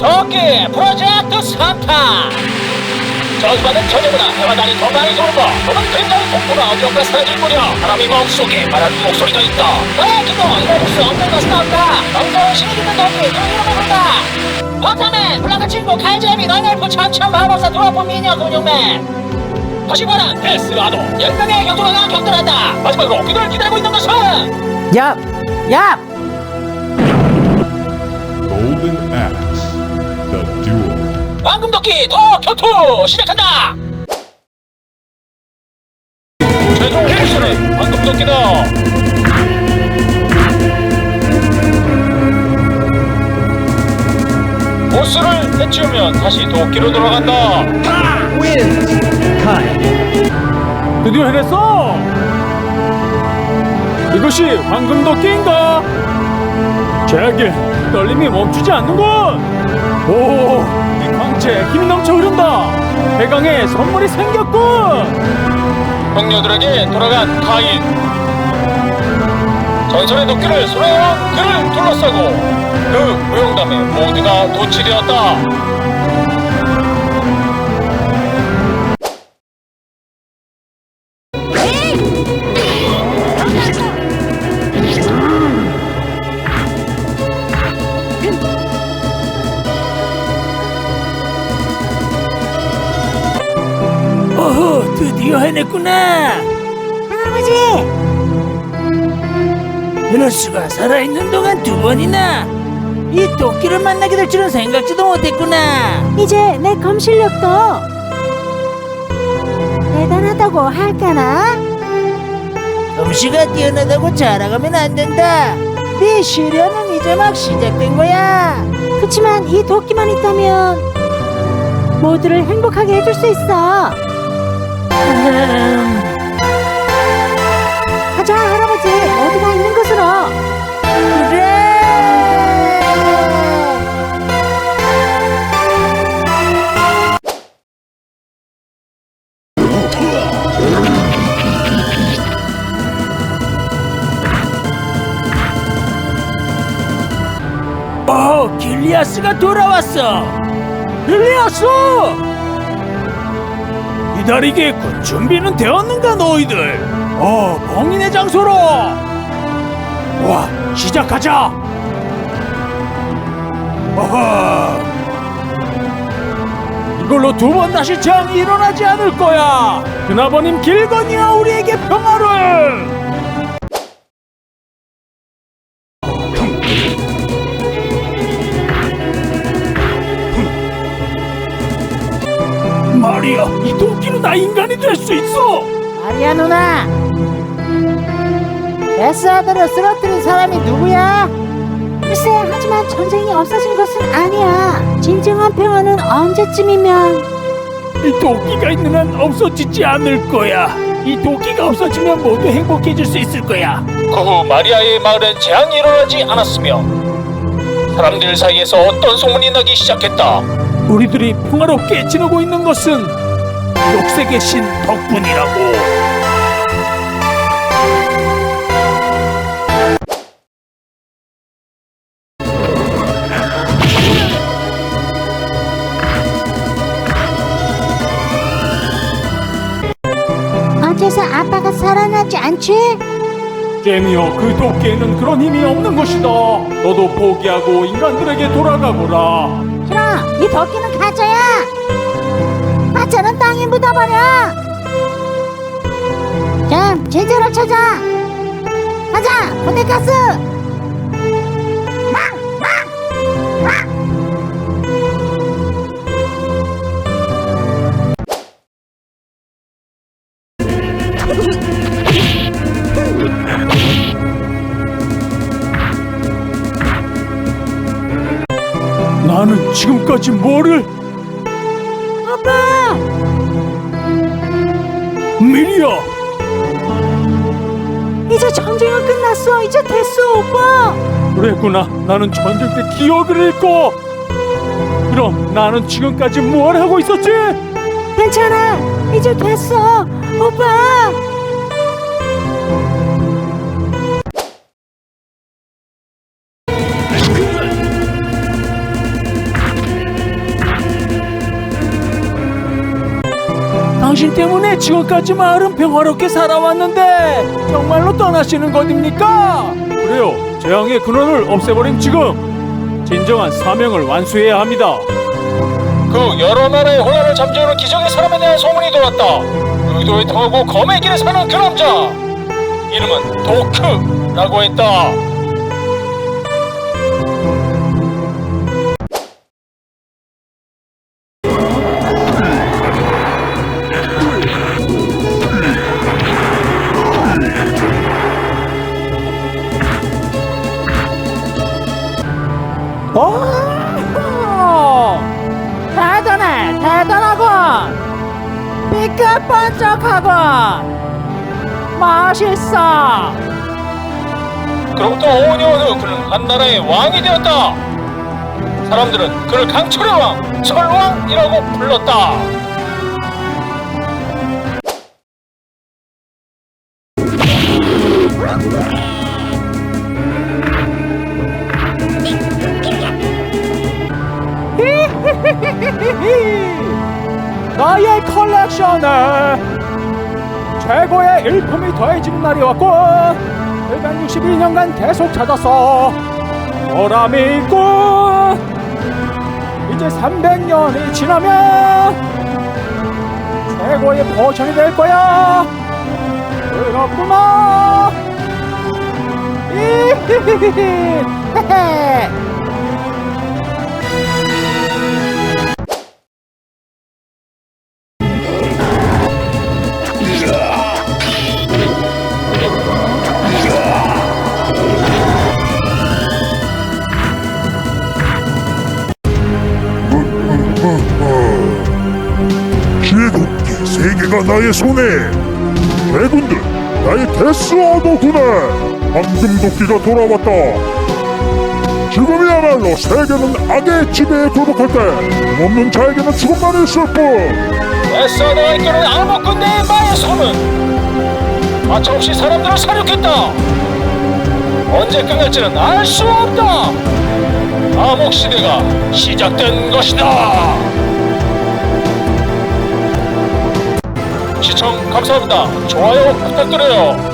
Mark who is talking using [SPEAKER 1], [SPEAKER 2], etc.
[SPEAKER 1] 토끼 프로젝트 산타. 저주받은 저주보다 해와 달이 더 많이 도는 거. 너는 굉장히 공포가 어디론가 사라질 무렵 사람이 마음속에 말하는 목소리가 있다. 나의 기도! 이럴 수 없는 것은 없다. 정서운 신이 있는 토끼 그 이름을 부른다 버터맨 블라크 친구 칼제비 너희들프 천천 마법사 드와프 미녀 근육맨. 다시 보라. 데스라도. 열명의 경주가가 격돌한다. 마지막으로 그들 기다리고 있는 것은?
[SPEAKER 2] 얍! 얍!
[SPEAKER 1] 황금도끼 더 격투 시작한다 최종 보스는 황금도끼다 보스를 해치우면 다시 도끼로 돌아간다
[SPEAKER 3] 드디어 해냈어! 이것이 황금도끼인가? 제게 떨림이 멈추지 않는군! 오, 이 광채 힘이 넘쳐 흐른다! 대강에 선물이 생겼군!
[SPEAKER 1] 형녀들에게 돌아간 카인 전설의 도끼를 수레와 그를 둘러싸고 그 무용담에 모두가 도취되었다
[SPEAKER 3] 해냈구나!
[SPEAKER 2] 할아버지!
[SPEAKER 3] 수가 살아있는 동안 두 번이나 이 도끼를 만나게 될 줄은 생각지도 못했구나!
[SPEAKER 2] 이제 내 검 실력도 대단하다고 할까나?
[SPEAKER 3] 솜씨가 뛰어나다고 자랑하면 안 된다! 네 시련은 이제 막 시작된 거야!
[SPEAKER 2] 그치만 이 도끼만 있다면 모두를 행복하게 해줄 수 있어.
[SPEAKER 3] 음,
[SPEAKER 2] 가자 할아버지 어디가 있는 곳으로.
[SPEAKER 3] 그래! 어, 길리아스가 돌아왔어. 길리아스! 기다리겠군. 준비는 되었는가 너희들? 어, 봉인의 장소로. 와, 시작하자. 어허. 이걸로 두 번 다시 재앙이 일어나지 않을 거야. 그나버님 길거니와 우리에게 평화를. 인간이 될 수 있어.
[SPEAKER 2] 마리아 누나. 베스 아들을 쓰러뜨린 사람이 누구야? 글쎄 하지만 전쟁이 없어진 것은 아니야. 진정한 평화는 언제쯤이면
[SPEAKER 3] 이 도끼가 있는 한 없어지지 않을 거야. 이 도끼가 없어지면 모두 행복해질 수 있을 거야.
[SPEAKER 1] 그 후 마리아의 마을엔 재앙이 일어나지 않았으며 사람들 사이에서 어떤 소문이 나기 시작했다
[SPEAKER 3] 우리들이 평화롭게 지내고 있는 것은 녹색의 신 덕분이라고.
[SPEAKER 2] 어째서 아빠가 살아나지 않지?
[SPEAKER 3] 제미어, 그 도끼에는 그런 힘이 없는 것이다. 너도 포기하고 인간들에게 돌아가거라.
[SPEAKER 2] 싫어, 이 도끼는 가짜야. 묻어버려. 자, 제재를 찾아. 가자, 포데카스.
[SPEAKER 3] 나는 지금까지 뭐를
[SPEAKER 2] 아빠,
[SPEAKER 3] 미리야.
[SPEAKER 2] 이제 전쟁은 끝났어. 이제 됐어, 오빠.
[SPEAKER 3] 그랬구나. 나는 전쟁 때 기억을 잃고. 그럼 나는 지금까지 뭘 하고 있었지?
[SPEAKER 2] 괜찮아. 이제 됐어, 오빠.
[SPEAKER 3] 당신 때문에 지금까지 마을은 평화롭게 살아왔는데 정말로 떠나시는 것입니까? 그래요. 재앙의 근원을 없애버린 지금 진정한 사명을 완수해야 합니다.
[SPEAKER 1] 그 여러 나라의 혼란을 잠재우는 기적의 사람에 대한 소문이 돌았다. 의도에 통하고 검의 길에 사는 그 남자. 이름은 도크라고 했다.
[SPEAKER 4] 오! 대단해, 대단하군. 삐까뻔쩍하군. 맛있어.
[SPEAKER 1] 그로부터 5년 후 그는 한 나라의 왕이 되었다. 사람들은 그를 강철의 왕, 철왕이라고 불렀다.
[SPEAKER 3] 나의 컬렉션에 최고의 일품이 더해지는 날이 왔고 162년간 계속 찾았어 보람이 있고 이제 300년이 지나면 최고의 포션이 될 거야. 그렇구나. 이히히히히. 헤헤
[SPEAKER 5] 손에 대군들 나의 데스 오더구나 황금 도끼가 돌아왔다 지금이야말로 세계는 악의 지배에 굴복할 때 없는 자에게는 죽음만 있을 뿐
[SPEAKER 1] 에스아드가 이끄는 암흑 군대의 마의 손은 가차없이 사람들을 사륙했다. 언제 끝날지는 알 수 없다. 암흑 시대가 시작된 것이다. 감사합니다. 좋아요 부탁드려요.